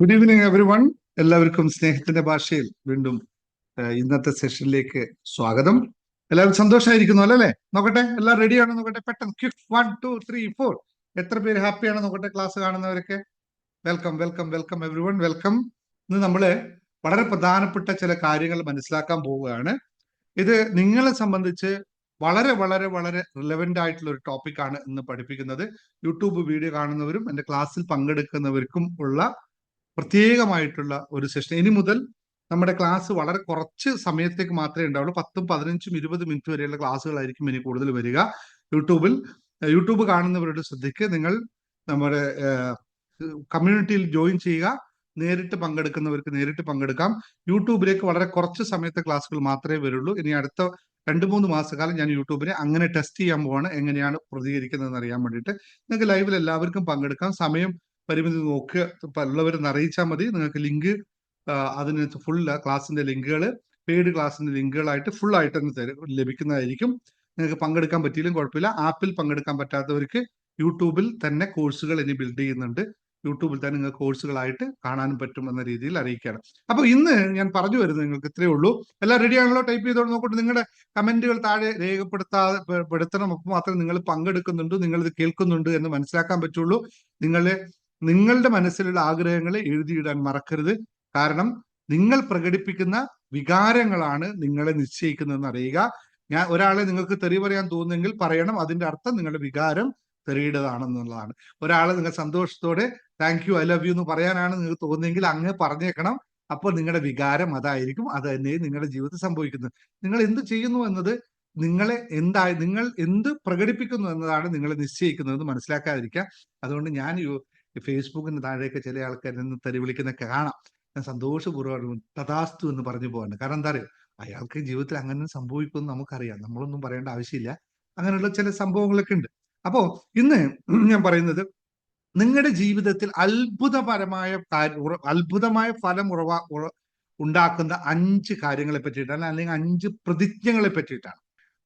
Good evening every one എല്ലാവർക്കും സ്നേഹത്തിന്റെ ഭാഷയിൽ വീണ്ടും ഇന്നത്തെ സെഷനിലേക്ക് സ്വാഗതം. എല്ലാവരും സന്തോഷമായിരിക്കുന്നു അല്ലേ നോക്കട്ടെ എല്ലാം റെഡിയാണോ നോക്കട്ടെ പെട്ടെന്ന് quick one two three four എത്ര പേര് ഹാപ്പിയാണ് നോക്കട്ടെ class കാണുന്നവരൊക്കെ. Welcome welcome welcome everyone welcome ഇന്ന് നമ്മൾ വളരെ പ്രധാനപ്പെട്ട ചില കാര്യങ്ങൾ മനസ്സിലാക്കാൻ പോവുകയാണ്. ഇത് നിങ്ങളെ സംബന്ധിച്ച് വളരെ വളരെ വളരെ റിലവെന്റ് ആയിട്ടുള്ള ഒരു ടോപ്പിക്കാണ് ഇന്ന് പഠിപ്പിക്കുന്നത്. യൂട്യൂബ് വീഡിയോ കാണുന്നവരും എന്റെ ക്ലാസ്സിൽ പങ്കെടുക്കുന്നവർക്കും ഉള്ള പ്രത്യേകമായിട്ടുള്ള ഒരു സെഷൻ ഇനി മുതൽ നമ്മുടെ ക്ലാസ് വളരെ കുറച്ച് സമയത്തേക്ക് മാത്രമേ ഉണ്ടാവുള്ളൂ. പത്തും പതിനഞ്ചും ഇരുപത് മിനിറ്റ് വരെയുള്ള ക്ലാസ്സുകളായിരിക്കും ഇനി കൂടുതൽ വരിക. യൂട്യൂബിൽ യൂട്യൂബ് കാണുന്നവരുടെ ശ്രദ്ധയ്ക്ക് നിങ്ങൾ നമ്മുടെ കമ്മ്യൂണിറ്റിയിൽ ജോയിൻ ചെയ്യുക. നേരിട്ട് പങ്കെടുക്കുന്നവർക്ക് നേരിട്ട് പങ്കെടുക്കാം. യൂട്യൂബിലേക്ക് വളരെ കുറച്ച് സമയത്തെ ക്ലാസ്സുകൾ മാത്രമേ വരുള്ളൂ. ഇനി അടുത്ത രണ്ട് മൂന്ന് മാസക്കാലം ഞാൻ യൂട്യൂബിനെ അങ്ങനെ ടെസ്റ്റ് ചെയ്യാൻ പോവാണ്. എങ്ങനെയാണ് പ്രതികരിക്കുന്നതെന്ന് അറിയാൻ വേണ്ടിയിട്ട്. നിങ്ങൾക്ക് ലൈവിൽ എല്ലാവർക്കും പങ്കെടുക്കാം. സമയം പരിമിതി നോക്കുക. ഉള്ളവരെന്ന് അറിയിച്ചാൽ മതി. നിങ്ങൾക്ക് ലിങ്ക് അതിന് ഫുൾ ക്ലാസ്സിന്റെ ലിങ്കുകൾ പെയ്ഡ് ക്ലാസ്സിന്റെ ലിങ്കുകളായിട്ട് ഫുൾ ആയിട്ട് അങ്ങ് തരും ലഭിക്കുന്നതായിരിക്കും. നിങ്ങൾക്ക് പങ്കെടുക്കാൻ പറ്റിയില്ലെങ്കിൽ കുഴപ്പമില്ല. ആപ്പിൽ പങ്കെടുക്കാൻ പറ്റാത്തവർക്ക് യൂട്യൂബിൽ തന്നെ കോഴ്സുകൾ ഇനി ബിൽഡ് ചെയ്യുന്നുണ്ട്. യൂട്യൂബിൽ തന്നെ നിങ്ങൾക്ക് കോഴ്സുകളായിട്ട് കാണാനും പറ്റും എന്ന രീതിയിൽ അറിയിക്കുകയാണ്. അപ്പൊ ഇന്ന് ഞാൻ പറഞ്ഞു വരുന്നത് നിങ്ങൾക്ക് ഇത്രയേ ഉള്ളൂ. എല്ലാം റെഡി ആണല്ലോ? ടൈപ്പ് ചെയ്തോണ്ട് നോക്കട്ടെ. നിങ്ങളുടെ കമന്റുകൾ താഴെ രേഖപ്പെടുത്താ പെടുത്തണം. അപ്പോൾ മാത്രമേ നിങ്ങൾ പങ്കെടുക്കുന്നുണ്ട് നിങ്ങൾ ഇത് കേൾക്കുന്നുണ്ട് എന്ന് മനസ്സിലാക്കാൻ പറ്റുള്ളൂ. നിങ്ങളെ നിങ്ങളുടെ മനസ്സിലുള്ള ആഗ്രഹങ്ങളെ എഴുതിയിടാൻ മറക്കരുത്. കാരണം നിങ്ങൾ പ്രകടിപ്പിക്കുന്ന വികാരങ്ങളാണ് നിങ്ങളെ നിശ്ചയിക്കുന്നതെന്ന് അറിയുക. ഞാൻ ഒരാളെ നിങ്ങൾക്ക് തെറി പറയാൻ തോന്നുന്നെങ്കിൽ പറയണം. അതിന്റെ അർത്ഥം നിങ്ങളുടെ വികാരം തെറിയുടേതാണെന്നുള്ളതാണ് ഒരാളെ നിങ്ങൾ സന്തോഷത്തോടെ thank you I love you എന്ന് പറയാനാണ് നിങ്ങൾക്ക് തോന്നുന്നെങ്കിൽ അങ്ങ് പറഞ്ഞേക്കണം. അപ്പോൾ നിങ്ങളുടെ വികാരം അതായിരിക്കും. അത് തന്നെ നിങ്ങളുടെ ജീവിതത്തിൽ സംഭവിക്കുന്നത് നിങ്ങൾ എന്ത് ചെയ്യുന്നു എന്നത് നിങ്ങളെ എന്തായി നിങ്ങൾ എന്ത് പ്രകടിപ്പിക്കുന്നു എന്നതാണ് നിങ്ങളെ നിശ്ചയിക്കുന്നതെന്ന് മനസ്സിലാക്കാതിരിക്കുക. അതുകൊണ്ട് ഞാൻ ഫേസ്ബുക്കിന് താഴേക്ക് ചില ആൾക്കാർ നിന്ന് തെറി വിളിക്കുന്നൊക്കെ കാണാം. ഞാൻ സന്തോഷപൂർവം തഥാസ്തു എന്ന് പറഞ്ഞു പോകാണ് കാരണം എന്താ അറിയോ? അയാൾക്ക് ജീവിതത്തിൽ അങ്ങനെ സംഭവിക്കുമെന്ന് നമുക്കറിയാം. നമ്മളൊന്നും പറയേണ്ട ആവശ്യമില്ല. അങ്ങനെയുള്ള ചില സംഭവങ്ങളൊക്കെ ഉണ്ട്. അപ്പോ ഇന്ന് ഞാൻ പറയുന്നത് നിങ്ങളുടെ ജീവിതത്തിൽ അത്ഭുതപരമായ അത്ഭുതമായ ഫലം ഉറവാ ഉണ്ടാക്കുന്ന അഞ്ച് കാര്യങ്ങളെ പറ്റിയിട്ടാണ്. അല്ലെങ്കിൽ അഞ്ച് പ്രതിജ്ഞകളെ പറ്റിയിട്ടാണ്.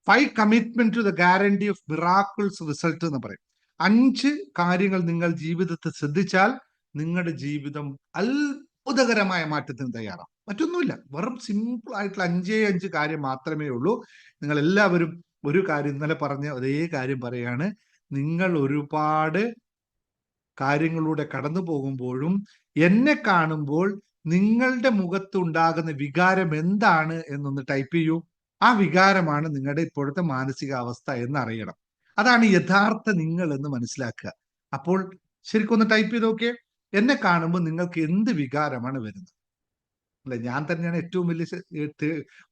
Five commitment to the guarantee of miracles result എന്ന് പറയും. അഞ്ച് കാര്യങ്ങൾ നിങ്ങൾ ജീവിതത്തിൽ ശ്രദ്ധിച്ചാൽ നിങ്ങളുടെ ജീവിതം അത്ഭുതകരമായ മാറ്റത്തിന് തയ്യാറാവും. മറ്റൊന്നുമില്ല. വെറും സിമ്പിൾ ആയിട്ടുള്ള അഞ്ചേ അഞ്ച് കാര്യം മാത്രമേ ഉള്ളൂ. നിങ്ങൾ എല്ലാവരും ഒരു കാര്യം ഇന്നലെ പറഞ്ഞ അതേ കാര്യം പറയാണ്. നിങ്ങൾ ഒരുപാട് കാര്യങ്ങളിലൂടെ കടന്നു പോകുമ്പോഴും എന്നെ കാണുമ്പോൾ നിങ്ങളുടെ മുഖത്ത് ഉണ്ടാകുന്ന വികാരം എന്താണ് എന്നൊന്ന് ടൈപ്പ് ചെയ്യൂ. ആ വികാരമാണ് നിങ്ങളുടെ ഇപ്പോഴത്തെ മാനസികാവസ്ഥ എന്ന് അറിയണം. അതാണ് യഥാർത്ഥ നിങ്ങൾ എന്ന് മനസ്സിലാക്കുക. അപ്പോൾ ശരിക്കും ഒന്ന് ടൈപ്പ് ചെയ്ത് നോക്കിയേ. എന്നെ കാണുമ്പോൾ നിങ്ങൾക്ക് എന്ത് വികാരമാണ് വരുന്നത്? അല്ലെ ഞാൻ തന്നെയാണ് ഏറ്റവും വലിയ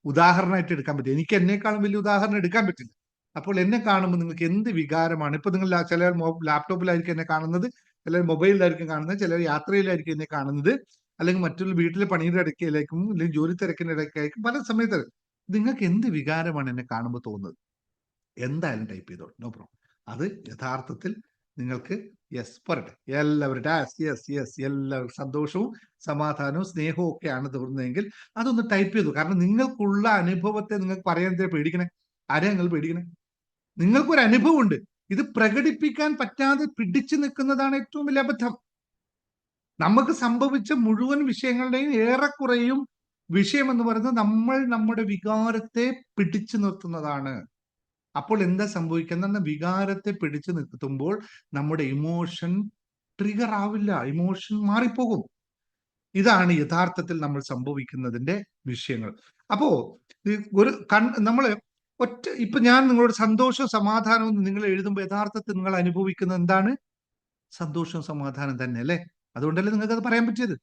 ഉദാഹരണമായിട്ട് എടുക്കാൻ പറ്റും എനിക്ക് എന്നെക്കാളും വലിയ ഉദാഹരണം എടുക്കാൻ പറ്റില്ല. അപ്പോൾ എന്നെ കാണുമ്പോൾ നിങ്ങൾക്ക് എന്ത് വികാരമാണ്? ഇപ്പൊ നിങ്ങൾ ചില ലാപ്ടോപ്പിലായിരിക്കും എന്നെ കാണുന്നത് ചിലർ മൊബൈലിലായിരിക്കും കാണുന്നത് ചിലർ യാത്രയിലായിരിക്കും എന്നെ കാണുന്നത് അല്ലെങ്കിൽ മറ്റുള്ള വീട്ടിലെ പണിയുടെ ഇടയ്ക്കിലേക്കും അല്ലെങ്കിൽ ജോലി തിരക്കിന്റെ ഇടയ്ക്കായിരിക്കും പല സമയത്ത്. നിങ്ങൾക്ക് എന്ത് വികാരമാണ് എന്നെ കാണുമ്പോൾ തോന്നുന്നത്? എന്തായാലും ടൈപ്പ് ചെയ്തോളൂ. നോ പ്രോബ്ലം അത് യഥാർത്ഥത്തിൽ നിങ്ങൾക്ക് യെസ് പറയട്ടെ എല്ലാവരും യെസ് യെസ് എല്ലാവരും സന്തോഷവും സമാധാനവും സ്നേഹവും ഒക്കെയാണ് തോന്നുന്നതെങ്കിൽ അതൊന്ന് ടൈപ്പ് ചെയ്തു. കാരണം നിങ്ങൾക്കുള്ള അനുഭവത്തെ നിങ്ങൾക്ക് പറയാൻ എന്തിനാ പേടിക്കണേ? ആരെയാ നിങ്ങൾ പേടിക്കണേ? നിങ്ങൾക്കൊരു അനുഭവമുണ്ട്. ഇത് പ്രകടിപ്പിക്കാൻ പറ്റാതെ പിടിച്ചു നിൽക്കുന്നതാണ് ഏറ്റവും വലിയ അബദ്ധം. നമുക്ക് സംഭവിച്ച മുഴുവൻ വിഷയങ്ങളുടെയും ഏറെക്കുറെയും വിഷയം എന്ന് പറയുന്നത് നമ്മൾ നമ്മുടെ വികാരത്തെ പിടിച്ചു നിർത്തുന്നതാണ്. അപ്പോൾ എന്താ സംഭവിക്കുന്ന വികാരത്തെ പിടിച്ചു നിർത്തുമ്പോൾ നമ്മുടെ ഇമോഷൻ ട്രിഗർ ആവില്ല. ഇമോഷൻ മാറിപ്പോകും. ഇതാണ് യഥാർത്ഥത്തിൽ നമ്മൾ സംഭവിക്കുന്നതിന്റെ വിഷയങ്ങൾ. അപ്പോ ഒരു കൺ നമ്മൾ ഒറ്റ ഇപ്പൊ ഞാൻ നിങ്ങളോട് സന്തോഷവും സമാധാനവും നിങ്ങൾ എഴുതുമ്പോൾ യഥാർത്ഥത്തിൽ നിങ്ങൾ അനുഭവിക്കുന്നത് എന്താണ്? സന്തോഷവും സമാധാനം തന്നെ അല്ലേ? അതുകൊണ്ടല്ലേ നിങ്ങൾക്ക് അത് പറയാൻ പറ്റിയത്?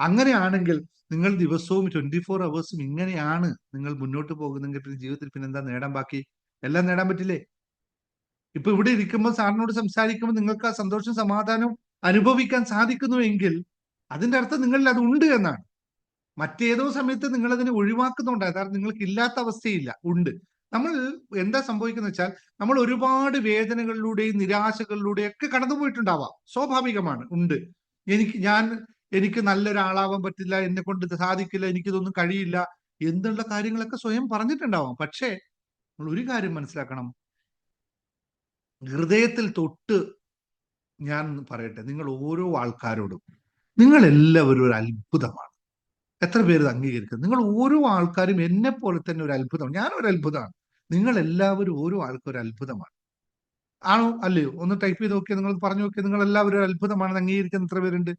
അങ്ങനെയാണെങ്കിൽ നിങ്ങൾ ദിവസവും ട്വന്റി ഫോർ അവേഴ്സും ഇങ്ങനെയാണ് നിങ്ങൾ മുന്നോട്ട് പോകുന്നെങ്കിൽ പിന്നെ ജീവിതത്തിൽ പിന്നെന്താ നേടാൻ ബാക്കി? എല്ലാം നേടാൻ പറ്റില്ലേ? ഇപ്പൊ ഇവിടെ ഇരിക്കുമ്പോൾ സാറിനോട് സംസാരിക്കുമ്പോൾ നിങ്ങൾക്ക് ആ സന്തോഷം സമാധാനം അനുഭവിക്കാൻ സാധിക്കുന്നുവെങ്കിൽ അതിന്റെ അർത്ഥം നിങ്ങളിൽ അത് ഉണ്ട് എന്നാണ്. മറ്റേതോ സമയത്ത് നിങ്ങൾ അതിനെ ഒഴിവാക്കുന്നുണ്ട്. അതായത് നിങ്ങൾക്ക് ഇല്ലാത്ത അവസ്ഥയില്ല ഉണ്ട്. നമ്മൾ എന്താ സംഭവിക്കുന്നത് വെച്ചാൽ നമ്മൾ ഒരുപാട് വേദനകളിലൂടെയും നിരാശകളിലൂടെയും ഒക്കെ കടന്നുപോയിട്ടുണ്ടാവാം. സ്വാഭാവികമാണ് ഉണ്ട്. എനിക്ക് ഞാൻ എനിക്ക് നല്ലൊരാളാവാൻ പറ്റില്ല എന്നെ കൊണ്ട് സാധിക്കില്ല എനിക്കിതൊന്നും കഴിയില്ല എന്നുള്ള കാര്യങ്ങളൊക്കെ സ്വയം പറഞ്ഞിട്ടുണ്ടാവാം. പക്ഷേ നമ്മൾ ഒരു കാര്യം മനസ്സിലാക്കണം. ഹൃദയത്തിൽ തൊട്ട് ഞാൻ പറയട്ടെ നിങ്ങൾ ഓരോ ആൾക്കാരോടും നിങ്ങൾ എല്ലാവരും ഒരു അത്ഭുതമാണ്. എത്ര പേര് ഇത് അംഗീകരിക്കുന്നത് നിങ്ങൾ ഓരോ ആൾക്കാരും എന്നെ പോലെ തന്നെ ഒരു അത്ഭുതമാണ്. ഞാൻ ഒരു അത്ഭുതമാണ്. നിങ്ങൾ എല്ലാവരും ഓരോ ആൾക്കും ഒരു അത്ഭുതമാണ്. ആണോ? അല്ലയോ? ഒന്ന് ടൈപ്പ് ചെയ്ത് നോക്കിയാൽ നിങ്ങൾ പറഞ്ഞു നോക്കിയാൽ നിങ്ങൾ എല്ലാവരും ഒരു അംഗീകരിക്കുന്ന എത്ര പേരുണ്ട്?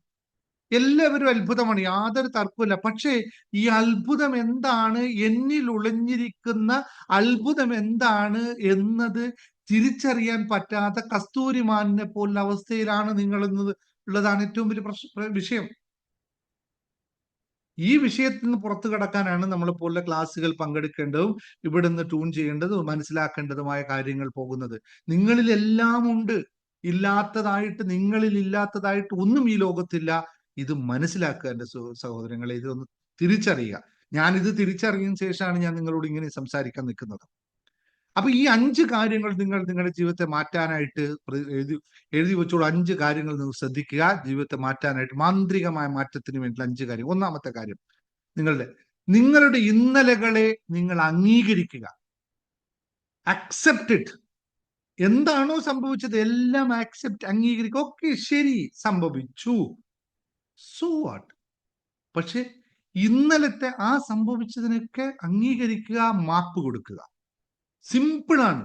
എല്ലാവരും അത്ഭുതമാണ്. യാതൊരു തർക്കമില്ല പക്ഷേ ഈ അത്ഭുതം എന്താണ്? എന്നിൽ ഒളിഞ്ഞിരിക്കുന്ന അത്ഭുതം എന്താണ് എന്നത് തിരിച്ചറിയാൻ പറ്റാത്ത കസ്തൂരിമാനിനെ പോലുള്ള അവസ്ഥയിലാണ് നിങ്ങൾ എന്നത് ഉള്ളതാണ് ഏറ്റവും വലിയ പ്രശ്ന വിഷയം. ഈ വിഷയത്തിൽ നിന്ന് പുറത്തു കടക്കാനാണ് നമ്മൾ പോലുള്ള ക്ലാസ്സുകൾ പങ്കെടുക്കേണ്ടതും ഇവിടെ നിന്ന് ട്യൂൺ ചെയ്യേണ്ടതും മനസ്സിലാക്കേണ്ടതുമായ കാര്യങ്ങൾ പോകുന്നത്. നിങ്ങളിൽ എല്ലാം ഉണ്ട്. ഇല്ലാത്തതായിട്ട് നിങ്ങളിൽ ഇല്ലാത്തതായിട്ട് ഒന്നും ഈ ലോകത്തില്ല. ഇത് മനസ്സിലാക്കുക എന്റെ സഹോദരങ്ങളെ ഇതൊന്ന് തിരിച്ചറിയുക. ഞാനിത് ഇത് തിരിച്ചറിഞ്ഞതിന് ശേഷമാണ് ഞാൻ നിങ്ങളോട് ഇങ്ങനെ സംസാരിക്കാൻ നിൽക്കുന്നത്. അപ്പൊ ഈ അഞ്ച് കാര്യങ്ങൾ നിങ്ങൾ നിങ്ങളുടെ ജീവിതത്തെ മാറ്റാനായിട്ട് എഴുതി എഴുതി വെച്ചോളൂ. അഞ്ച് കാര്യങ്ങൾ നിങ്ങൾ ശ്രദ്ധിക്കുക. ജീവിതത്തെ മാറ്റാനായിട്ട് മാന്ത്രികമായ മാറ്റത്തിന് വേണ്ടി അഞ്ച് കാര്യം. ഒന്നാമത്തെ കാര്യം നിങ്ങളുടെ നിങ്ങളുടെ ഇന്നലകളെ നിങ്ങൾ അംഗീകരിക്കുക. അക്സെപ്റ്റ് എന്താണോ സംഭവിച്ചത്? എല്ലാം ആക്സെപ്റ്റ് അംഗീകരിക്കുക. ഓക്കെ ശരി. സംഭവിച്ചു. സോ വാട്ട് പക്ഷെ ഇന്നലത്തെ ആ സംഭവിച്ചതിനൊക്കെ അംഗീകരിക്കുക മാപ്പ് കൊടുക്കുക. സിമ്പിളാണ്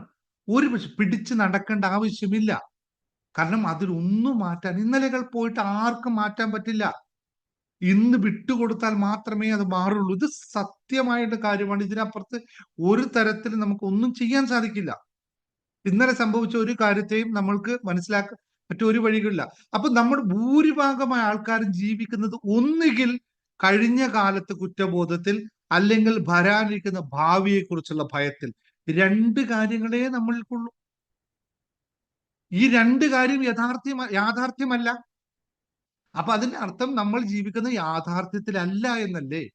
ഒരു പക്ഷെ പിടിച്ച് നടക്കേണ്ട ആവശ്യമില്ല. കാരണം അതിലൊന്നും മാറ്റാൻ ഇന്നലകൾ പോയിട്ട് ആർക്കും മാറ്റാൻ പറ്റില്ല. ഇന്ന് വിട്ടുകൊടുത്താൽ മാത്രമേ അത് മാറുള്ളൂ. ഇത് സത്യമായിട്ട് കാര്യമാണ്. ഇതിനപ്പുറത്ത് ഒരു തരത്തിൽ നമുക്ക് ഒന്നും ചെയ്യാൻ സാധിക്കില്ല. ഇന്നലെ സംഭവിച്ച ഒരു കാര്യത്തെയും നമ്മൾക്ക് മനസ്സിലാക്കാൻ മറ്റൊരു വഴികളില്ല. അപ്പൊ നമ്മൾ ഭൂരിഭാഗമായ ആൾക്കാരും ജീവിക്കുന്നത് ഒന്നുകിൽ കഴിഞ്ഞ കാലത്ത് കുറ്റബോധത്തിൽ അല്ലെങ്കിൽ വരാനിരിക്കുന്ന ഭാവിയെക്കുറിച്ചുള്ള ഭയത്തിൽ. രണ്ട് കാര്യങ്ങളെ നമ്മൾക്കുള്ളൂ. ഈ രണ്ട് കാര്യം യഥാർത്ഥ്യ യാഥാർത്ഥ്യമല്ല. അപ്പൊ അതിന്റെ അർത്ഥം നമ്മൾ ജീവിക്കുന്ന യാഥാർത്ഥ്യത്തിലല്ല എന്നല്ലേ?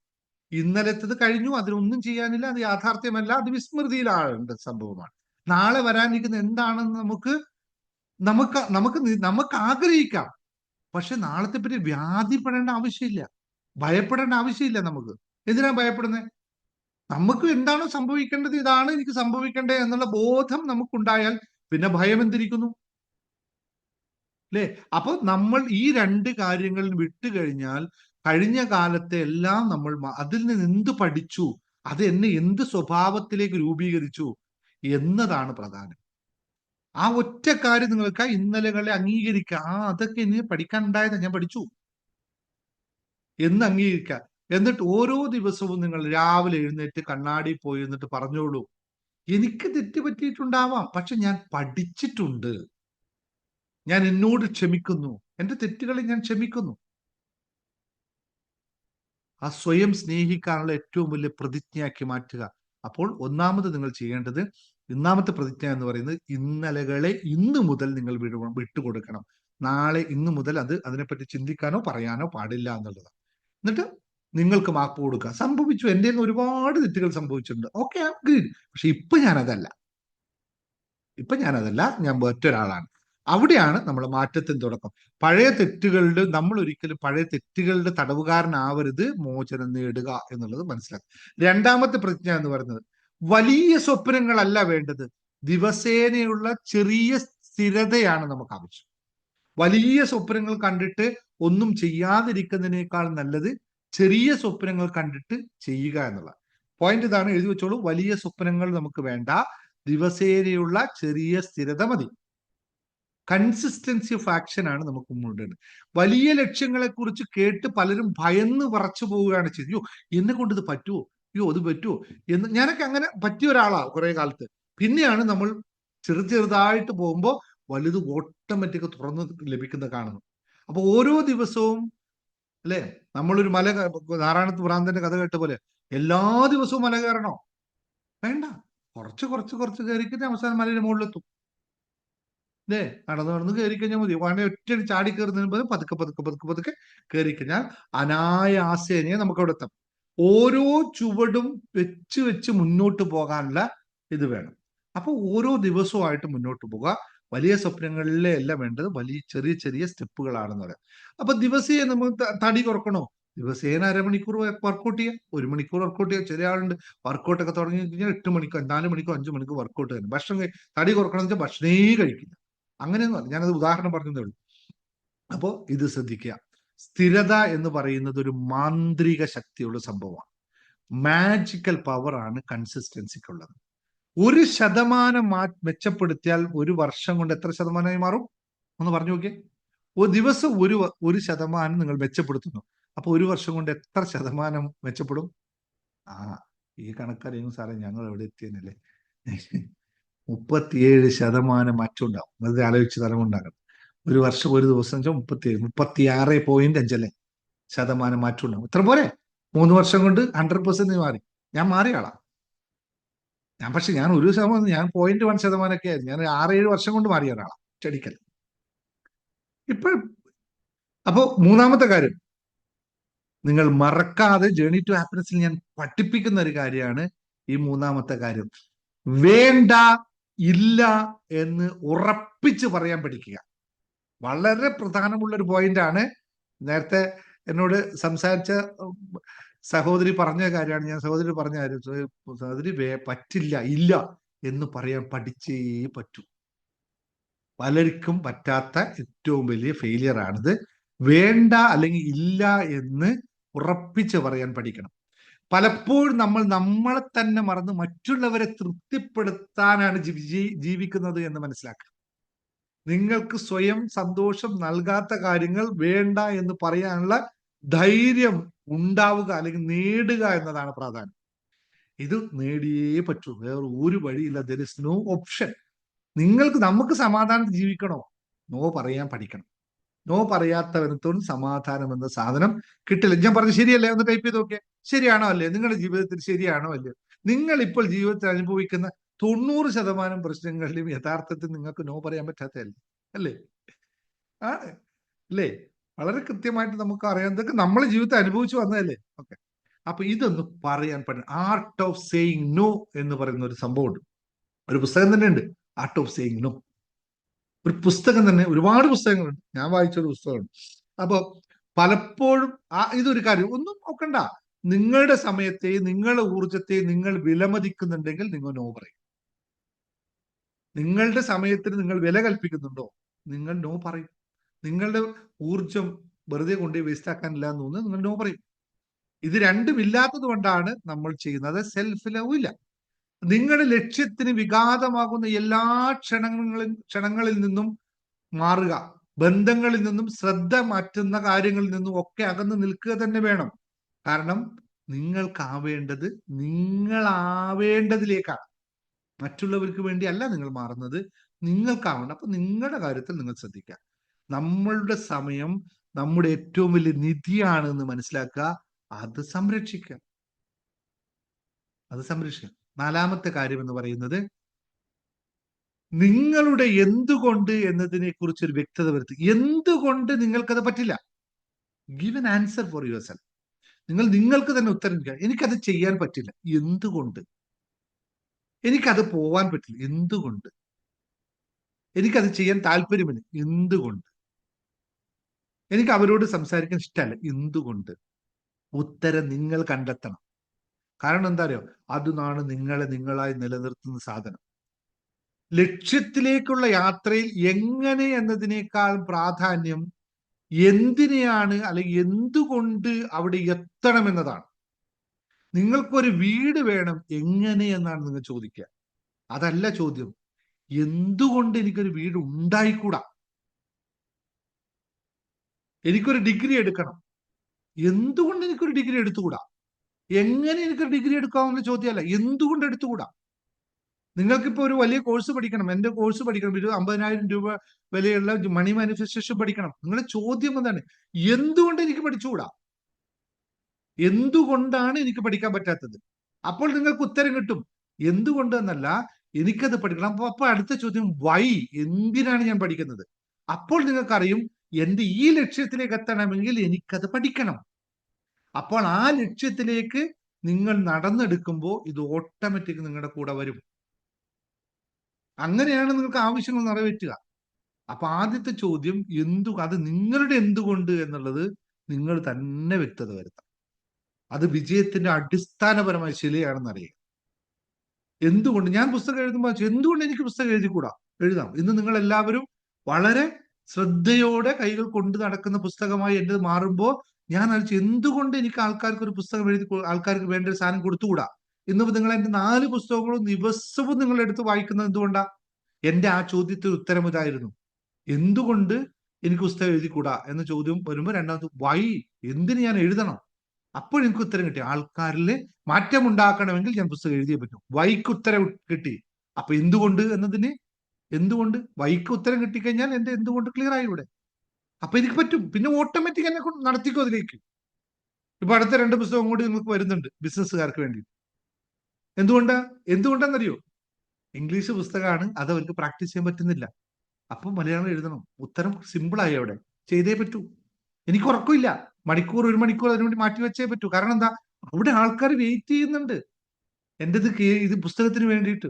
ഇന്നലത്തത് കഴിഞ്ഞു അതിനൊന്നും ചെയ്യാനില്ല അത് യാഥാർത്ഥ്യമല്ല അത് വിസ്മൃതിയിലാണ് സംഭവമാണ്. നാളെ വരാനിരിക്കുന്ന എന്താണെന്ന് നമുക്ക് നമുക്ക് നമുക്ക് നമുക്ക് ആഗ്രഹിക്കാം. പക്ഷെ നാളത്തെ പറ്റി വ്യാധിപ്പെടേണ്ട ആവശ്യമില്ല. ഭയപ്പെടേണ്ട ആവശ്യമില്ല നമുക്ക്. എന്തിനാ ഭയപ്പെടുന്നത് നമുക്ക് എന്താണോ സംഭവിക്കേണ്ടത്? ഇതാണ് എനിക്ക് സംഭവിക്കേണ്ടത് എന്നുള്ള ബോധം നമുക്കുണ്ടായാൽ പിന്നെ ഭയം എന്തിരിക്കുന്നു? അല്ലേ അപ്പൊ നമ്മൾ ഈ രണ്ട് കാര്യങ്ങളിൽ വിട്ടു കഴിഞ്ഞാൽ കഴിഞ്ഞ കാലത്തെ എല്ലാം നമ്മൾ അതിൽ നിന്ന് എന്ത് പഠിച്ചു? അത് എന്നെ എന്ത് സ്വഭാവത്തിലേക്ക് രൂപീകരിച്ചു? എന്നതാണ് പ്രധാനം. ആ ഒറ്റ കാര്യം നിങ്ങൾക്ക് ഇന്നലകളെ അംഗീകരിക്കുക ആ അതൊക്കെ ഇനി പഠിക്കാൻ ഉണ്ടായത് ഞാൻ പഠിച്ചു. എന്ന് അംഗീകരിക്കുക എന്നിട്ട് ഓരോ ദിവസവും നിങ്ങൾ രാവിലെ എഴുന്നേറ്റ് കണ്ണാടി പോയി എന്നിട്ട് പറഞ്ഞോളൂ. എനിക്ക് തെറ്റുപറ്റിയിട്ടുണ്ടാവാം പക്ഷെ ഞാൻ പഠിച്ചിട്ടുണ്ട്. ഞാൻ എന്നോട് ക്ഷമിക്കുന്നു. എന്റെ തെറ്റുകളെ ഞാൻ ക്ഷമിക്കുന്നു. ആ സ്വയം സ്നേഹിക്കാനുള്ള ഏറ്റവും വലിയ പ്രതിജ്ഞയാക്കി മാറ്റുക. അപ്പോൾ ഒന്നാമത് നിങ്ങൾ ചെയ്യേണ്ടത് ഒന്നാമത്തെ പ്രതിജ്ഞ എന്ന് പറയുന്നത് ഇന്നലകളെ ഇന്നു മുതൽ നിങ്ങൾ വിട്ടുകൊടുക്കണം. നാളെ ഇന്നു മുതൽ അത് അതിനെപ്പറ്റി ചിന്തിക്കാനോ പറയാനോ പാടില്ല എന്നുള്ളതാണ്. എന്നിട്ട് നിങ്ങൾക്ക് മാപ്പ് കൊടുക്കുക. സംഭവിച്ചു. എന്റെ ഒരുപാട് തെറ്റുകൾ സംഭവിച്ചിട്ടുണ്ട്. ഓക്കെ ഗ്രീഡ് പക്ഷെ ഇപ്പൊ ഞാനതല്ല. ഇപ്പൊ ഞാനതല്ല. ഞാൻ മറ്റൊരാളാണ്. അവിടെയാണ് നമ്മൾ മാറ്റത്തിന് തുടക്കം. പഴയ തെറ്റുകളുടെ നമ്മൾ ഒരിക്കലും പഴയ തെറ്റുകളുടെ തടവുകാരനാവരുത്. മോചനം നേടുക എന്നുള്ളത് മനസ്സിലാക്കുക. രണ്ടാമത്തെ പ്രതിജ്ഞ എന്ന് പറയുന്നത് വലിയ സ്വപ്നങ്ങളല്ല വേണ്ടത്. ദിവസേനയുള്ള ചെറിയ സ്ഥിരതയാണ് നമുക്ക് ആവശ്യം. വലിയ സ്വപ്നങ്ങൾ കണ്ടിട്ട് ഒന്നും ചെയ്യാതിരിക്കുന്നതിനേക്കാൾ നല്ലത് ചെറിയ സ്വപ്നങ്ങൾ കണ്ടിട്ട് ചെയ്യുക എന്നുള്ള പോയിന്റ് ഇതാണ് എഴുതി വെച്ചോളൂ. വലിയ സ്വപ്നങ്ങൾ നമുക്ക് വേണ്ട. ദിവസേനയുള്ള ചെറിയ സ്ഥിരത മതി. കൺസിസ്റ്റൻസി ഓഫ് ആക്ഷൻ ആണ് നമുക്ക് മുന്നോട്ട് വലിയ ലക്ഷ്യങ്ങളെ കുറിച്ച് കേട്ട് പലരും ഭയന്ന് പറച്ചു പോവുകയാണ് ചെയ്തു എന്നെ കൊണ്ട് ഇത് പറ്റുമോ അയ്യോ അത് പറ്റുമോ എന്ന് ഞാനൊക്കെ അങ്ങനെ പറ്റിയ ഒരാളാണ് കുറെ കാലത്ത്. പിന്നെയാണ് നമ്മൾ ചെറു ചെറുതായിട്ട് പോകുമ്പോൾ വലുത് ഓട്ടോമാറ്റിക് തുറന്ന് ലഭിക്കുന്ന കാണുന്നു അപ്പൊ ഓരോ ദിവസവും അല്ലെ? നമ്മളൊരു മല നാരായണത്ത് ഭ്രാന്തന്റെ കഥ കേട്ട പോലെ എല്ലാ ദിവസവും മല കയറണോ? വേണ്ട. കുറച്ച് കുറച്ച് കുറച്ച് കയറി കഴിഞ്ഞാൽ അവസാനം മലയുടെ മുകളിലെത്തും. അല്ലേ നടന്ന് നടന്ന് കയറി കഴിഞ്ഞാൽ മതി. വേണേ ഒറ്റ ചാടി കയറുന്നതിന് പതുക്കെ പതുക്കെ പതുക്കെ പതുക്കെ കയറി കഴിഞ്ഞാൽ അനായാസേനയെ നമുക്ക് അവിടെ എത്താം. ഓരോ ചുവടും വെച്ച് വെച്ച് മുന്നോട്ട് പോകാനുള്ള ഇത് വേണം. അപ്പൊ ഓരോ ദിവസവുമായിട്ട് മുന്നോട്ട് പോകുക വലിയ സ്വപ്നങ്ങളിലെ എല്ലാം വേണ്ടത്. വലിയ ചെറിയ ചെറിയ സ്റ്റെപ്പുകളാണെന്ന് പറയാം. അപ്പൊ ദിവസേന നമ്മൾ തടി കുറക്കണോ? ദിവസേന അരമണിക്കൂർ വർക്കൗട്ട് ചെയ്യാം. ഒരു മണിക്കൂർ വർക്കൗട്ട് ചെയ്യാം. ചെറിയ ആളുണ്ട്. വർക്കൗട്ട് ഒക്കെ തുടങ്ങി കഴിഞ്ഞാൽ എട്ട് മണിക്കോ നാല് മണിക്കോ അഞ്ചു മണിക്കോ വർക്കൗട്ട് തന്നെ. ഭക്ഷണം തടി കുറക്കണം എന്ന് വെച്ചാൽ ഭക്ഷണേ കഴിക്കില്ല. അങ്ങനെയൊന്നും ഞാനത് ഉദാഹരണം പറഞ്ഞതേ ഉള്ളൂ. അപ്പോൾ ഇത് ശ്രദ്ധിക്കുക. സ്ഥിരത എന്ന് പറയുന്നത് ഒരു മാന്ത്രിക ശക്തിയുള്ള സംഭവമാണ്. മാജിക്കൽ പവർ ആണ് കൺസിസ്റ്റൻസിക്കുള്ളത് ഒരു ശതമാനം മാ മെച്ചപ്പെടുത്തിയാൽ ഒരു വർഷം കൊണ്ട് എത്ര ശതമാനമായി മാറും? ഒന്ന് പറഞ്ഞു നോക്കിയേ. ഒരു ദിവസം ഒരു ഒരു ശതമാനം നിങ്ങൾ മെച്ചപ്പെടുത്തുന്നു. അപ്പൊ ഒരു വർഷം കൊണ്ട് എത്ര ശതമാനം മെച്ചപ്പെടും? ആ ഈ കണക്കറിയും സാറേ ഞങ്ങൾ എവിടെ എത്തിയെന്നല്ലേ. മുപ്പത്തിയേഴ് ശതമാനം മറ്റുണ്ടാവും വെറുതെ ആലോചിച്ച് തലമുണ്ടാക്കണം. ഒരു വർഷം ഒരു ദിവസം വെച്ചാൽ മുപ്പത്തി ആറ് പോയിന്റ് അഞ്ചല്ലേ ശതമാനം മാറ്റം ഉണ്ടാവും ഇത്ര പോരെ? മൂന്ന് വർഷം കൊണ്ട് ഹൺഡ്രഡ് പെർസെന്റ് മാറി. ഞാൻ മാറിയ ആളാ. ഞാൻ പക്ഷെ ഞാൻ ഒരു ശതമാനം ഞാൻ പോയിന്റ് വൺ ശതമാനമൊക്കെ ആയിരുന്നു. ഞാൻ ആറേഴ് വർഷം കൊണ്ട് മാറിയ ഒരാളാ ചെടിക്കൽ ഇപ്പോൾ അപ്പോ മൂന്നാമത്തെ കാര്യം. നിങ്ങൾ മറക്കാതെ ജേണി ടു ഹാപ്പിനെസ്സിൽ ഞാൻ പഠിപ്പിക്കുന്ന ഒരു കാര്യമാണ് ഈ മൂന്നാമത്തെ കാര്യം. വേണ്ട ഇല്ല എന്ന് ഉറപ്പിച്ച് പറയാൻ പഠിക്കുക. വളരെ പ്രധാനമുള്ള ഒരു പോയിന്റ് ആണ് നേരത്തെ എന്നോട് സംസാരിച്ച സഹോദരി പറഞ്ഞ കാര്യമാണ് ഞാൻ സഹോദരി പറഞ്ഞ കാര്യം. സഹോദരി പറ്റില്ല ഇല്ല എന്ന് പറയാൻ പഠിച്ചേ പറ്റൂ. പലർക്കും പറ്റാത്ത ഏറ്റവും വലിയ ഫെയിലിയർ ആണിത്. വേണ്ട അല്ലെങ്കിൽ ഇല്ല എന്ന് ഉറപ്പിച്ച് പറയാൻ പഠിക്കണം. പലപ്പോഴും നമ്മൾ നമ്മളെ തന്നെ മറന്ന് മറ്റുള്ളവരെ തൃപ്തിപ്പെടുത്താനാണ് ജീവി- ജീവിക്കുന്നത് എന്ന് മനസ്സിലാക്കുക നിങ്ങൾക്ക് സ്വയം സന്തോഷം നൽകാത്ത കാര്യങ്ങൾ വേണ്ട എന്ന് പറയാനുള്ള ധൈര്യം ഉണ്ടാവുക അല്ലെങ്കിൽ നേടുക എന്നതാണ് പ്രാധാന്യം. ഇത് നേടിയേ പറ്റൂ. വേറെ ഒരു വഴിയില്ല. ദർ ഇസ് നോ ഓപ്ഷൻ നിങ്ങൾക്ക് നമുക്ക് സമാധാനത്തിൽ ജീവിക്കണോ? നോ പറയാൻ പഠിക്കണം. നോ പറയാത്തവനത്തോടും സമാധാനം എന്ന സാധനം കിട്ടില്ല. ഞാൻ പറഞ്ഞു ശരിയല്ലേ? ഒന്ന് ടൈപ്പ് ചെയ്ത് നോക്കിയേ. ശരിയാണോ അല്ലേ? നിങ്ങളുടെ ജീവിതത്തിൽ ശരിയാണോ അല്ലേ? നിങ്ങൾ ഇപ്പോൾ ജീവിതത്തിൽ അനുഭവിക്കുന്ന തൊണ്ണൂറ് ശതമാനം പ്രശ്നങ്ങളിലും യഥാർത്ഥത്തിൽ നിങ്ങൾക്ക് നോ പറയാൻ പറ്റാത്തതല്ലേ? അല്ലേ? ആ അല്ലേ? വളരെ കൃത്യമായിട്ട് നമുക്ക് അറിയാം. ഇതൊക്കെ നമ്മൾ ജീവിതത്തിൽ അനുഭവിച്ചു വന്നതല്ലേ? ഓക്കെ. അപ്പൊ ഇതൊന്ന് പറയാൻ പറ്റും ആർട്ട് ഓഫ് സേയിങ് നോ എന്ന് പറയുന്ന ഒരു സംഭവമുണ്ട് ഒരു പുസ്തകം തന്നെ ഉണ്ട് ആർട്ട് ഓഫ് സേയിങ് നോ ഒരു പുസ്തകം തന്നെ ഒരുപാട് പുസ്തകങ്ങളുണ്ട്. ഞാൻ വായിച്ച ഒരു പുസ്തകമുണ്ട്. അപ്പൊ പലപ്പോഴും ആ ഇതൊരു കാര്യം ഒന്നും നോക്കണ്ട. നിങ്ങളുടെ സമയത്തെ നിങ്ങളുടെ ഊർജത്തെ നിങ്ങൾ വിലമതിക്കുന്നുണ്ടെങ്കിൽ നിങ്ങൾ നോ പറയും. നിങ്ങളുടെ സമയത്തിന് നിങ്ങൾ വില കൽപ്പിക്കുന്നുണ്ടോ? നിങ്ങൾ നോ പറയും. നിങ്ങളുടെ ഊർജം വെറുതെ കൊണ്ട് വേസ്റ്റ് ആക്കാനില്ല എന്ന് തോന്നുന്നു നിങ്ങൾ നോ പറയും. ഇത് രണ്ടും ഇല്ലാത്തത് കൊണ്ടാണ് നമ്മൾ ചെയ്യുന്നത്. സെൽഫ് ലവ് ഇല്ല. നിങ്ങളുടെ ലക്ഷ്യത്തിന് വിഘാതമാകുന്ന എല്ലാ ക്ഷണങ്ങളിൽ ക്ഷണങ്ങളിൽ നിന്നും മാറുക. ബന്ധങ്ങളിൽ നിന്നും ശ്രദ്ധ മാറ്റുന്ന കാര്യങ്ങളിൽ നിന്നും ഒക്കെ അകന്ന് നിൽക്കുക തന്നെ വേണം. കാരണം നിങ്ങൾക്കാവേണ്ടത് നിങ്ങളാവേണ്ടതിലേക്കാണ്. മറ്റുള്ളവർക്ക് വേണ്ടിയല്ല നിങ്ങൾ മാറുന്നത് നിങ്ങൾക്കാവണം. അപ്പൊ നിങ്ങളുടെ കാര്യത്തിൽ നിങ്ങൾ ശ്രദ്ധിക്കുക. നമ്മളുടെ സമയം നമ്മുടെ ഏറ്റവും വലിയ നിധിയാണ് എന്ന് മനസ്സിലാക്കുക. അത് സംരക്ഷിക്കുക. അത് സംരക്ഷിക്കുക. നാലാമത്തെ കാര്യം എന്ന് പറയുന്നത് നിങ്ങളുടെ എന്തുകൊണ്ട് എന്നതിനെ കുറിച്ച് ഒരു വ്യക്തത വരുത്തി. എന്തുകൊണ്ട് നിങ്ങൾക്കത് പറ്റില്ല? Give an answer for yourself നിങ്ങൾ നിങ്ങൾക്ക് തന്നെ ഉത്തരം എനിക്കത് ചെയ്യാൻ പറ്റില്ല. എന്തുകൊണ്ട്? എനിക്കത് പോവാൻ പറ്റില്ല. എന്തുകൊണ്ട്? എനിക്കത് ചെയ്യാൻ താല്പര്യമില്ല. എന്തുകൊണ്ട്? എനിക്ക് അവരോട് സംസാരിക്കാൻ ഇഷ്ടമല്ല. എന്തുകൊണ്ട്? ഉത്തരം നിങ്ങൾ കണ്ടെത്തണം. കാരണം എന്താ അറിയോ? അതുനാണ് നിങ്ങളെ നിങ്ങളായി നിലനിർത്തുന്ന സാധനം. ലക്ഷ്യത്തിലേക്കുള്ള യാത്രയിൽ എങ്ങനെ എന്നതിനേക്കാൾ പ്രാധാന്യം എന്തിനെയാണ് അല്ലെങ്കിൽ എന്തുകൊണ്ട് അവിടെ എത്തണം എന്നതാണ്. നിങ്ങൾക്കൊരു വീട് വേണം എങ്ങനെ എന്നാണ് നിങ്ങൾ ചോദിക്കുക. അതല്ല ചോദ്യം. എന്തുകൊണ്ട് എനിക്കൊരു വീട് ഉണ്ടായിക്കൂടാ? എനിക്കൊരു ഡിഗ്രി എടുക്കണം. എന്തുകൊണ്ട് എനിക്കൊരു ഡിഗ്രി എടുത്തുകൂടാ? എങ്ങനെ എനിക്കൊരു ഡിഗ്രി എടുക്കാവുന്ന ചോദ്യമല്ല. എന്തുകൊണ്ട് എടുത്തുകൂടാ? നിങ്ങൾക്കിപ്പോ ഒരു വലിയ കോഴ്സ് പഠിക്കണം. എന്റെ കോഴ്സ് പഠിക്കണം. ഒരു അമ്പതിനായിരം രൂപ വിലയുള്ള മണി മാനിഫെസ്റ്റേഷൻ പഠിക്കണം. നിങ്ങളുടെ ചോദ്യം എന്താണ്? എന്തുകൊണ്ട് എനിക്ക് പഠിച്ചുകൂടാ? എന്തുകൊണ്ടാണ് എനിക്ക് പഠിക്കാൻ പറ്റാത്തത്? അപ്പോൾ നിങ്ങൾക്ക് ഉത്തരം കിട്ടും. എന്തുകൊണ്ട് എന്നല്ല എനിക്കത് പഠിക്കണം. അപ്പൊ അപ്പൊ അടുത്ത ചോദ്യം വൈ എന്തിനാണ് ഞാൻ പഠിക്കുന്നത്? അപ്പോൾ നിങ്ങൾക്കറിയും എന്റെ ഈ ലക്ഷ്യത്തിലേക്ക് എത്തണമെങ്കിൽ എനിക്കത് പഠിക്കണം. അപ്പോൾ ആ ലക്ഷ്യത്തിലേക്ക് നിങ്ങൾ നടന്നെടുക്കുമ്പോൾ ഇത് ഓട്ടോമാറ്റിക് നിങ്ങളുടെ കൂടെ വരും. അങ്ങനെയാണ് നിങ്ങൾക്ക് ആവശ്യങ്ങൾ നിറവേറ്റുക. അപ്പൊ ആദ്യത്തെ ചോദ്യം എന്തു അത് നിങ്ങളുടെ എന്തുകൊണ്ട് എന്നുള്ളത് നിങ്ങൾ തന്നെ വ്യക്തത വരുത്താം അത് വിജയത്തിന്റെ അടിസ്ഥാനപരമായ ശിലയാണെന്ന് അറിയുക എന്തുകൊണ്ട്? ഞാൻ പുസ്തകം എഴുതുമ്പോൾ എന്തുകൊണ്ട് എനിക്ക് പുസ്തകം എഴുതിക്കൂടാ? എഴുതാം. ഇന്ന് നിങ്ങൾ എല്ലാവരും വളരെ ശ്രദ്ധയോടെ കൈകൾ കൊണ്ട് നടക്കുന്ന പുസ്തകമായി എന്റെ മാറുമ്പോൾ ഞാൻ അറിയിച്ചു എന്തുകൊണ്ട് എനിക്ക് ആൾക്കാർക്ക് ഒരു പുസ്തകം എഴുതി ആൾക്കാർക്ക് വേണ്ട ഒരു സാധനം കൊടുത്തുകൂടാ? ഇന്ന് നിങ്ങൾ എന്റെ നാല് പുസ്തകങ്ങളും ദിവസവും നിങ്ങൾ എടുത്ത് വായിക്കുന്നത് എന്തുകൊണ്ടാ? എന്റെ ആ ചോദ്യത്തിന് ഉത്തരം ഇതായിരുന്നു. എന്തുകൊണ്ട് എനിക്ക് പുസ്തകം എഴുതിക്കൂടാ? എന്ന ചോദ്യം വരുമ്പോൾ രണ്ടാമത് വൈ? എന്തിന് ഞാൻ എഴുതണം? അപ്പോൾ എനിക്ക് ഉത്തരം കിട്ടി. ആൾക്കാരിൽ മാറ്റം ഉണ്ടാക്കണമെങ്കിൽ ഞാൻ പുസ്തകം എഴുതിയേ പറ്റും. വൈക്ക് ഉത്തരം കിട്ടി. അപ്പൊ എന്തുകൊണ്ട് എന്നതിന്? എന്തുകൊണ്ട്? വൈക്ക് ഉത്തരം കിട്ടിക്കഴിഞ്ഞാൽ എന്റെ എന്തുകൊണ്ട് ക്ലിയർ ആയി ഇവിടെ? അപ്പൊ എനിക്ക് പറ്റും. പിന്നെ ഓട്ടോമാറ്റിക് എന്നെ നടത്തിക്കോ അതിലേക്ക്. ഇപ്പൊ അടുത്ത രണ്ട് പുസ്തകം കൂടി നിങ്ങൾക്ക് വരുന്നുണ്ട് ബിസിനസ്സുകാർക്ക് വേണ്ടി. എന്തുകൊണ്ടാ? എന്തുകൊണ്ടാണെന്നറിയോ ഇംഗ്ലീഷ് പുസ്തകമാണ്. അത് അവർക്ക് പ്രാക്ടീസ് ചെയ്യാൻ പറ്റുന്നില്ല. അപ്പൊ മലയാളം എഴുതണം. ഉത്തരം സിമ്പിൾ ആയി അവിടെ. ചെയ്തേ പറ്റൂ. എനിക്ക് ഉറക്കമില്ല. മണിക്കൂർ ഒരു മണിക്കൂർ അതിനു വേണ്ടി മാറ്റി വെച്ചേ പറ്റൂ. കാരണം എന്താ? അവിടെ ആൾക്കാർ വെയിറ്റ് ചെയ്യുന്നുണ്ട്. എന്റെ ഇത് ഇത് പുസ്തകത്തിന് വേണ്ടിയിട്ട്.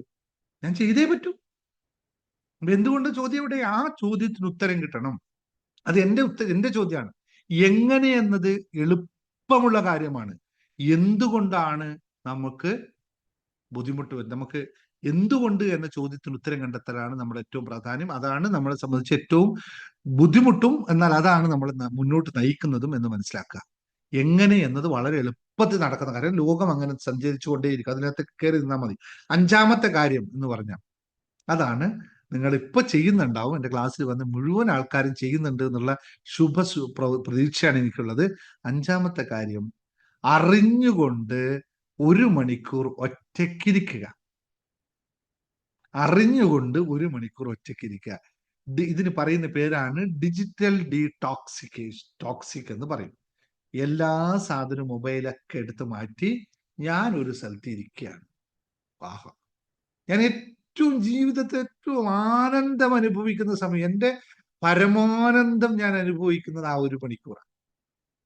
ഞാൻ ചെയ്തേ പറ്റൂ. എന്തുകൊണ്ട് ചോദ്യം ഇവിടെ? ആ ചോദ്യത്തിന് ഉത്തരം കിട്ടണം. അത് എന്റെ ഉത്തര എന്റെ ചോദ്യമാണ്. എങ്ങനെ എന്നത് എളുപ്പമുള്ള കാര്യമാണ്. എന്തുകൊണ്ടാണ് നമുക്ക് ബുദ്ധിമുട്ട് നമുക്ക് എന്തുകൊണ്ട് എന്ന ചോദ്യത്തിന് ഉത്തരം കണ്ടെത്തലാണ് നമ്മുടെ ഏറ്റവും പ്രാധാന്യം. അതാണ് നമ്മളെ സംബന്ധിച്ച് ഏറ്റവും ബുദ്ധിമുട്ടും എന്നാൽ അതാണ് നമ്മൾ മുന്നോട്ട് നയിക്കുന്നതും എന്ന് മനസ്സിലാക്കുക. എങ്ങനെ എന്നത് വളരെ എളുപ്പത്തിൽ നടക്കുന്ന കാര്യം. ലോകം അങ്ങനെ സഞ്ചരിച്ചുകൊണ്ടേയിരിക്കും അതിനകത്ത് കയറി നിന്നാൽ മതി. അഞ്ചാമത്തെ കാര്യം എന്ന് പറഞ്ഞാൽ അതാണ് നിങ്ങൾ ഇപ്പൊ ചെയ്യുന്നുണ്ടാവും. എന്റെ ക്ലാസ്സിൽ വന്ന് മുഴുവൻ ആൾക്കാരും ചെയ്യുന്നുണ്ട് എന്നുള്ള ശുഭ പ്രതീക്ഷയാണ് എനിക്കുള്ളത്. അഞ്ചാമത്തെ കാര്യം അറിഞ്ഞുകൊണ്ട് ഒരു മണിക്കൂർ ഒറ്റയ്ക്കിരിക്കുക. അറിഞ്ഞുകൊണ്ട് ഒരു മണിക്കൂർ ഒറ്റയ്ക്ക് ഇരിക്കുക ഇതിന് പറയുന്ന പേരാണ് ഡിജിറ്റൽ ഡീടോക്സിക്കേഷൻ ടോക്സിക് എന്ന് പറയും. എല്ലാ സാധനവും മൊബൈലൊക്കെ എടുത്ത് മാറ്റി ഞാൻ ഒരു സ്ഥലത്ത് ഇരിക്കുകയാണ്. ഞാൻ ഏറ്റവും ജീവിതത്തിൽ ഏറ്റവും ആനന്ദം അനുഭവിക്കുന്ന സമയം എന്റെ പരമാനന്ദം ഞാൻ അനുഭവിക്കുന്നത് ആ ഒരു മണിക്കൂറാണ്.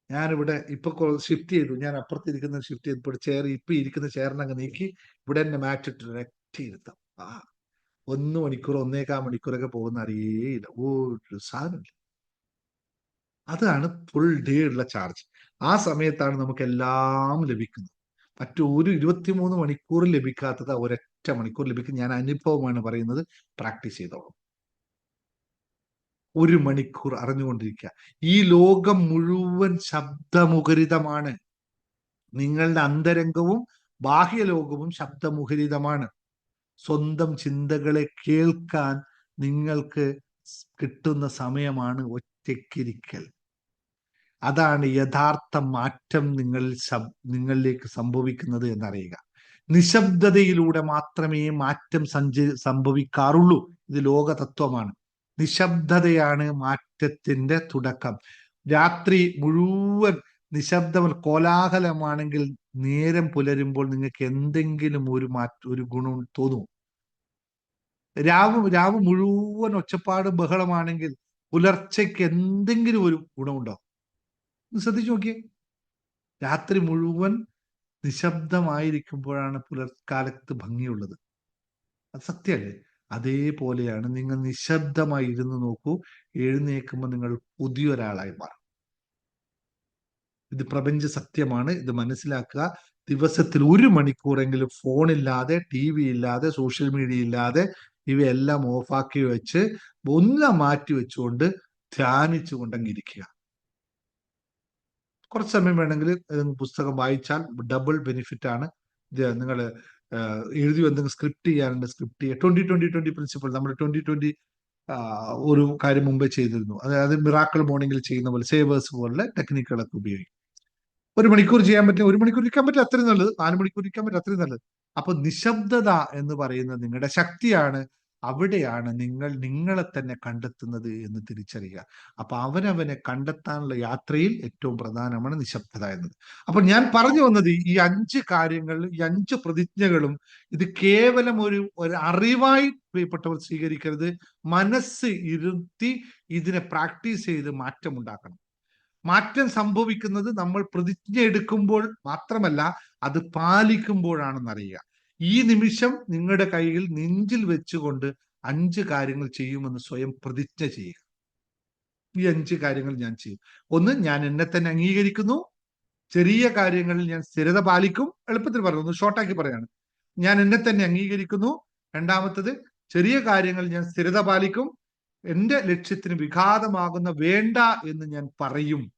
ഞാനിവിടെ ഇപ്പൊ ഷിഫ്റ്റ് ചെയ്തു. ഞാൻ അപ്പുറത്തിരിക്കുന്ന ഷിഫ്റ്റ് ചെയ്തപ്പോൾ ചെയർ ഇപ്പൊ ഇരിക്കുന്ന ചെയറിനങ്ങ് നീക്കി ഇവിടെ എന്നെ മാറ്റിട്ട് ഇരുത്താം. ആ ഒന്ന് മണിക്കൂർ ഒന്നേകാൽ മണിക്കൂറൊക്കെ പോകുന്ന അറിയേയില്ല ഒരു സാധനമില്ല അതാണ് ഫുൾ ഡേ ഉള്ള ചാർജ് ആ സമയത്താണ് നമുക്ക് എല്ലാം ലഭിക്കുന്നത് മറ്റൊരു ഇരുപത്തിമൂന്ന് മണിക്കൂർ ലഭിക്കാത്തത് ഒരൊറ്റ മണിക്കൂർ ലഭിക്കും. ഞാൻ അനുഭവമാണ് പറയുന്നത് പ്രാക്ടീസ് ചെയ്തോളൂ. ഒരു മണിക്കൂർ അറിഞ്ഞുകൊണ്ടിരിക്കുക. ഈ ലോകം മുഴുവൻ ശബ്ദമുഖരിതമാണ്. നിങ്ങളുടെ അന്തരംഗവും ബാഹ്യലോകവും ശബ്ദമുഖരിതമാണ്. സ്വന്തം ചിന്തകളെ കേൾക്കാൻ നിങ്ങൾക്ക് കിട്ടുന്ന സമയമാണ് ഒറ്റയ്ക്കിരിക്കൽ. അതാണ് യഥാർത്ഥ മാറ്റം നിങ്ങളിൽ നിങ്ങളിലേക്ക് സംഭവിക്കുന്നത് എന്നറിയുക. നിശബ്ദതയിലൂടെ മാത്രമേ മാറ്റം സഞ്ച സംഭവിക്കാറുള്ളൂ. ഇത് ലോകതത്വമാണ്. നിശബ്ദതയാണ് മാറ്റത്തിന്റെ തുടക്കം. രാത്രി മുഴുവൻ നിശബ്ദം കോലാഹലമാണെങ്കിൽ നേരം പുലരുമ്പോൾ നിങ്ങൾക്ക് എന്തെങ്കിലും ഒരു മാറ്റ ഒരു ഗുണം തോന്നും. രാവ് രാവ് മുഴുവൻ ഒച്ചപ്പാട് ബഹളമാണെങ്കിൽ പുലർച്ചയ്ക്ക് എന്തെങ്കിലും ഒരു ഗുണമുണ്ടോ? ശ്രദ്ധിച്ചു നോക്കിയേ. രാത്രി മുഴുവൻ നിശബ്ദമായിരിക്കുമ്പോഴാണ് പുലർക്കാലത്ത് ഭംഗിയുള്ളത്. അത് സത്യമല്ലേ? അതേപോലെയാണ് നിങ്ങൾ നിശബ്ദമായി ഇരുന്ന് നോക്കൂ എഴുന്നേൽക്കുമ്പോൾ നിങ്ങൾ പുതിയൊരാളായി മാറും. ഇത് പ്രപഞ്ച സത്യമാണ്. ഇത് മനസ്സിലാക്കുക. ദിവസത്തിൽ ഒരു മണിക്കൂറെങ്കിലും ഫോണില്ലാതെ ടി വി ഇല്ലാതെ സോഷ്യൽ മീഡിയ ഇല്ലാതെ ഇവയെല്ലാം ഓഫാക്കി വെച്ച് ഒന്ന മാറ്റി വെച്ചുകൊണ്ട് ധ്യാനിച്ചു കൊണ്ടെങ്കിരിക്കുക കുറച്ച് സമയം വേണമെങ്കിൽ പുസ്തകം വായിച്ചാൽ ഡബിൾ ബെനിഫിറ്റ് ആണ്. ഇത് നിങ്ങൾ എഴുതി എന്തെങ്കിലും സ്ക്രിപ്റ്റ് ചെയ്യാനുണ്ട് സ്ക്രിപ്റ്റ് ചെയ്യുക ട്വന്റി ട്വന്റി ട്വന്റി പ്രിൻസിപ്പൾ നമ്മൾ ട്വന്റി ട്വന്റി ഒരു കാര്യം മുമ്പേ ചെയ്തിരുന്നു. അതായത് മിറാക്കിൾ മോർണിംഗിൽ ചെയ്യുന്ന പോലെ സേവേഴ്സ് പോലുള്ള ടെക്നിക്കുകളൊക്കെ ഉപയോഗിക്കും. ഒരു മണിക്കൂർ ചെയ്യാൻ പറ്റില്ല ഒരു മണിക്കൂർ ഇരിക്കാൻ പറ്റില്ല അത്രയും നല്ലത്. നാല് മണിക്കൂർ ഇരിക്കാൻ പറ്റില്ല അത്രയും നല്ലത്. അപ്പൊ നിശബ്ദത എന്ന് പറയുന്നത് നിങ്ങളുടെ ശക്തിയാണ്. അവിടെയാണ് നിങ്ങൾ നിങ്ങളെ തന്നെ കണ്ടെത്തുന്നത് എന്ന് തിരിച്ചറിയുക. അപ്പൊ അവനവനെ കണ്ടെത്താനുള്ള യാത്രയിൽ ഏറ്റവും പ്രധാനമാണ് നിശബ്ദത എന്നത്. അപ്പൊ ഞാൻ പറഞ്ഞു വന്നത് ഈ അഞ്ച് കാര്യങ്ങൾ ഈ അഞ്ച് പ്രതിജ്ഞകളും ഇത് കേവലം ഒരു ഒരു അറിവായി പ്രിയപ്പെട്ടവർ സ്വീകരിക്കരുത്. മനസ്സ് ഇരുത്തി ഇതിനെ പ്രാക്ടീസ് ചെയ്ത് മാറ്റം ഉണ്ടാക്കണം മാറ്റം സംഭവിക്കുന്നത് നമ്മൾ പ്രതിജ്ഞ എടുക്കുമ്പോൾ മാത്രമല്ല അത് പാലിക്കുമ്പോഴാണെന്നറിയുക. ഈ നിമിഷം നിങ്ങളുടെ കയ്യിൽ നെഞ്ചിൽ വെച്ചുകൊണ്ട് അഞ്ച് കാര്യങ്ങൾ ചെയ്യുമെന്ന് സ്വയം പ്രതിജ്ഞ ചെയ്യുക. ഈ അഞ്ച് കാര്യങ്ങൾ ഞാൻ ചെയ്യും. ഒന്ന് ഞാൻ എന്നെ തന്നെ അംഗീകരിക്കുന്നു. ചെറിയ കാര്യങ്ങളിൽ ഞാൻ സ്ഥിരത പാലിക്കും. എളുപ്പത്തിൽ പറയുന്നു ഷോർട്ടാക്കി പറയാണ്. ഞാൻ എന്നെ തന്നെ അംഗീകരിക്കുന്നു. രണ്ടാമത്തത് ചെറിയ കാര്യങ്ങളിൽ ഞാൻ സ്ഥിരത പാലിക്കും. എന്റെ ലക്ഷ്യത്തിന് വിഘാതമാകുന്ന വേണ്ട എന്ന് ഞാൻ പറയും.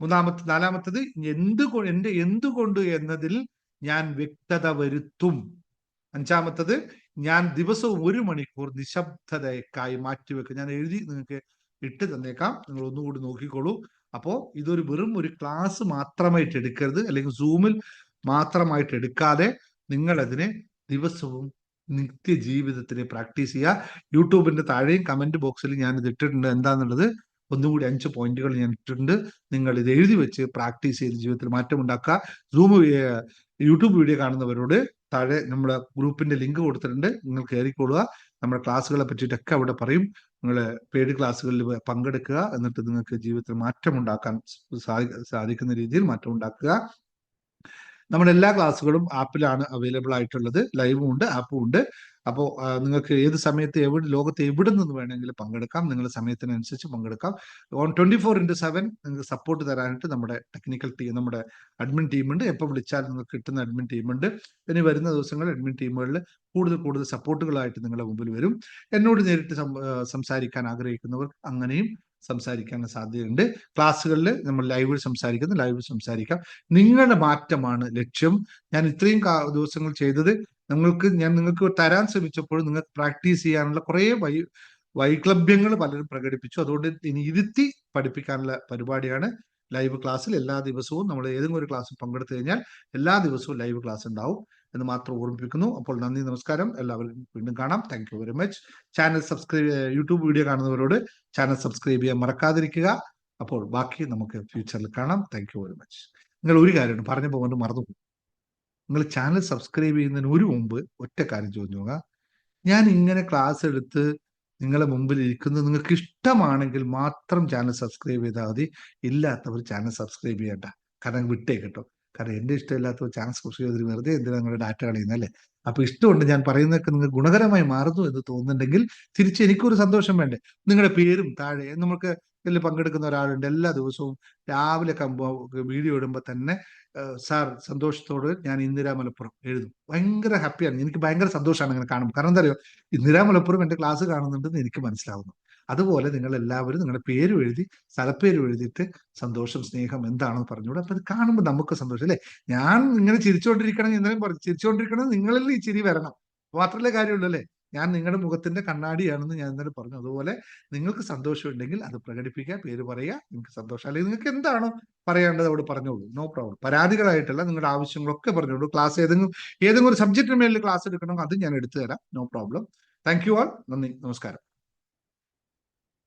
മൂന്നാമത്തെ നാലാമത്തത് എന്തുകൊണ്ട് എന്റെ എന്തുകൊണ്ട് എന്നതിൽ ഞാൻ വ്യക്തത വരുത്തും. അഞ്ചാമത്തത് ഞാൻ ദിവസവും ഒരു മണിക്കൂർ നിശബ്ദതയ്ക്കായി മാറ്റിവെക്കും. ഞാൻ എഴുതി നിങ്ങൾക്ക് ഇട്ട് തന്നേക്കാം. നിങ്ങൾ ഒന്നുകൂടി നോക്കിക്കോളൂ. അപ്പോൾ ഇതൊരു വെറും ഒരു ക്ലാസ് മാത്രമായിട്ട് എടുക്കരുത്. അല്ലെങ്കിൽ സൂമിൽ മാത്രമായിട്ട് എടുക്കാതെ നിങ്ങളതിനെ ദിവസവും നിത്യജീവിതത്തിൽ പ്രാക്ടീസ് ചെയ്യുക. യൂട്യൂബിന്റെ താഴെയും കമന്റ് ബോക്സിൽ ഞാൻ ഇത് ഇട്ടിട്ടുണ്ട്. എന്താണെന്നുള്ളത് ഒന്നുകൂടി അഞ്ച് പോയിന്റുകൾ ഞാൻ ഇട്ടിട്ടുണ്ട്. നിങ്ങൾ ഇത് എഴുതി വെച്ച് പ്രാക്ടീസ് ചെയ്ത് ജീവിതത്തിൽ മാറ്റം ഉണ്ടാക്കുക. സൂം യൂട്യൂബ് വീഡിയോ കാണുന്നവരോട് താഴെ നമ്മുടെ ഗ്രൂപ്പിന്റെ ലിങ്ക് കൊടുത്തിട്ടുണ്ട്. നിങ്ങൾ കയറിക്കൊള്ളുക നമ്മുടെ ക്ലാസ്സുകളെ പറ്റിയിട്ടൊക്കെ അവിടെ പറയും. നിങ്ങൾ പെയ്ഡ് ക്ലാസ്സുകളിൽ പങ്കെടുക്കുക. എന്നിട്ട് നിങ്ങൾക്ക് ജീവിതത്തിൽ മാറ്റം ഉണ്ടാക്കാൻ സാധിക്കുന്ന രീതിയിൽ മാറ്റം ഉണ്ടാക്കുക. നമ്മുടെ എല്ലാ ക്ലാസ്സുകളും ആപ്പിലാണ് അവൈലബിൾ ആയിട്ടുള്ളത്. ലൈവും ഉണ്ട് ആപ്പും ഉണ്ട്. അപ്പോൾ നിങ്ങൾക്ക് ഏത് സമയത്ത് എവിടെ ലോകത്ത് എവിടെ നിന്ന് വേണമെങ്കിലും പങ്കെടുക്കാം. നിങ്ങളുടെ സമയത്തിനനുസരിച്ച് പങ്കെടുക്കാം. On twenty four into seven നിങ്ങൾക്ക് സപ്പോർട്ട് തരാനായിട്ട് നമ്മുടെ ടെക്നിക്കൽ ടീം നമ്മുടെ അഡ്മിൻ ടീമുണ്ട്. എപ്പോൾ വിളിച്ചാലും നിങ്ങൾക്ക് കിട്ടുന്ന അഡ്മിൻ ടീമുണ്ട്. ഇനി വരുന്ന ദിവസങ്ങളിൽ അഡ്മിൻ ടീമുകളിൽ കൂടുതൽ കൂടുതൽ സപ്പോർട്ടുകളായിട്ട് നിങ്ങളുടെ മുമ്പിൽ വരും. എന്നോട് നേരിട്ട് സംസാരിക്കാൻ ആഗ്രഹിക്കുന്നവർ അങ്ങനെയും സംസാരിക്കാൻ സാധ്യതയുണ്ട്. ക്ലാസ്സുകളിൽ നമ്മൾ ലൈവ് സംസാരിക്കുന്നു ലൈവ് സംസാരിക്കാം. നിങ്ങളുടെ മാറ്റമാണ് ലക്ഷ്യം. ഞാൻ ഇത്രയും ദിവസങ്ങൾ ചെയ്തത് നിങ്ങൾക്ക് ഞാൻ നിങ്ങൾക്ക് തരാൻ ശ്രമിച്ചപ്പോൾ നിങ്ങൾക്ക് പ്രാക്ടീസ് ചെയ്യാനുള്ള കുറേ വൈ വൈക്ലഭ്യങ്ങൾ പലരും പ്രകടിപ്പിച്ചു. അതുകൊണ്ട് ഇനി ഇരുത്തി പഠിപ്പിക്കാനുള്ള പരിപാടിയാണ് ലൈവ് ക്ലാസ്സിൽ എല്ലാ ദിവസവും നമ്മൾ ഏതെങ്കിലും ഒരു ക്ലാസ്സിൽ പങ്കെടുത്തു കഴിഞ്ഞാൽ എല്ലാ ദിവസവും ലൈവ് ക്ലാസ് ഉണ്ടാവും. എന്ന് മാത്രം ഓർമ്മിപ്പിക്കുന്നു. അപ്പോൾ നന്ദി നമസ്കാരം. എല്ലാവരും വീണ്ടും കാണാം. Thank you very much channel subscribe YouTube video കാണുന്നവരോട് channel subscribe ചെയ്യാൻ മറക്കാതിരിക്കുക. അപ്പോൾ ബാക്കി നമുക്ക് ഫ്യൂച്ചറിൽ കാണാം. താങ്ക് യു വെരി മച്ച് നിങ്ങൾ ഒരു കാര്യമാണ് പറഞ്ഞു പോകാൻ മറന്നു നിങ്ങൾ ചാനൽ സബ്സ്ക്രൈബ് ചെയ്യുന്നതിന് ഒരു മുമ്പ് ഒറ്റ കാര്യം ചോദിച്ചു നോക്കുക. ഞാൻ ഇങ്ങനെ ക്ലാസ് എടുത്ത് നിങ്ങളെ മുമ്പിൽ ഇരിക്കുന്നത് നിങ്ങൾക്ക് ഇഷ്ടമാണെങ്കിൽ മാത്രം ചാനൽ സബ്സ്ക്രൈബ് ചെയ്താൽ മതി. ഇല്ലാത്തവർ ചാനൽ സബ്സ്ക്രൈബ് ചെയ്യണ്ട. കാരണം വിട്ടേ കേട്ടോ. കാരണം എന്റെ ഇഷ്ടമില്ലാത്ത ചാൻസ് കൃഷി ചെയ്തിട്ട് വെറുതെ എന്തിനാ നിങ്ങളുടെ ഡാറ്റ കളയുന്നത് അല്ലേ? അപ്പൊ ഇഷ്ടമുണ്ട് ഞാൻ പറയുന്നതൊക്കെ നിങ്ങൾക്ക് ഗുണകരമായി മാറുന്നു എന്ന് തോന്നുന്നുണ്ടെങ്കിൽ തിരിച്ച് എനിക്കൊരു സന്തോഷം വേണ്ടേ? നിങ്ങളുടെ പേരും താഴെ നമുക്ക് ഇതിൽ പങ്കെടുക്കുന്ന ഒരാളുണ്ട് എല്ലാ ദിവസവും രാവിലെ വീഡിയോ ഇടുമ്പോൾ തന്നെ സാർ സന്തോഷത്തോട് ഞാൻ ഇന്ദിരാ മലപ്പുറം എഴുതും. ഭയങ്കര ഹാപ്പിയാണ് എനിക്ക് ഭയങ്കര സന്തോഷമാണ് അങ്ങനെ കാണുമ്പോൾ. കാരണം എന്താ അറിയോ? ഇന്ദിരാ മലപ്പുറം എന്റെ ക്ലാസ് കാണുന്നുണ്ടെന്ന് എനിക്ക് മനസ്സിലാവുന്നു. അതുപോലെ നിങ്ങൾ എല്ലാവരും നിങ്ങളുടെ പേരും എഴുതി സ്ഥലപ്പേരും എഴുതിയിട്ട് സന്തോഷം സ്നേഹം എന്താണെന്ന് പറഞ്ഞുകൂടെ. അപ്പൊ അത് കാണുമ്പോൾ നമുക്ക് സന്തോഷം അല്ലെ? ഞാൻ ഇങ്ങനെ ചിരിച്ചുകൊണ്ടിരിക്കണം എന്നാലും പറഞ്ഞു ചിരിച്ചുകൊണ്ടിരിക്കണം നിങ്ങളിൽ ഈ ചിരി വരണം. മാത്രമല്ലേ കാര്യമുള്ളൂ അല്ലേ? ഞാൻ നിങ്ങളുടെ മുഖത്തിന്റെ കണ്ണാടിയാണെന്ന് ഞാൻ ഇന്നലെ പറഞ്ഞു. അതുപോലെ നിങ്ങൾക്ക് സന്തോഷമുണ്ടെങ്കിൽ അത് പ്രകടിപ്പിക്കുക പേര് പറയുക നിങ്ങൾക്ക് സന്തോഷം. അല്ലെങ്കിൽ നിങ്ങൾക്ക് എന്താണോ പറയേണ്ടത് അവിടെ പറഞ്ഞോളൂ. നോ പ്രോബ്ലം പരാതികളായിട്ടല്ല നിങ്ങളുടെ ആവശ്യങ്ങളൊക്കെ പറഞ്ഞോളൂ. ക്ലാസ് ഏതെങ്കിലും ഏതെങ്കിലും ഒരു സബ്ജക്റ്റിന് മേലിൽ ക്ലാസ് എടുക്കണമെങ്കിൽ അത് ഞാൻ എടുത്തു തരാം. No problem thank you all നന്ദി. നമസ്കാരം.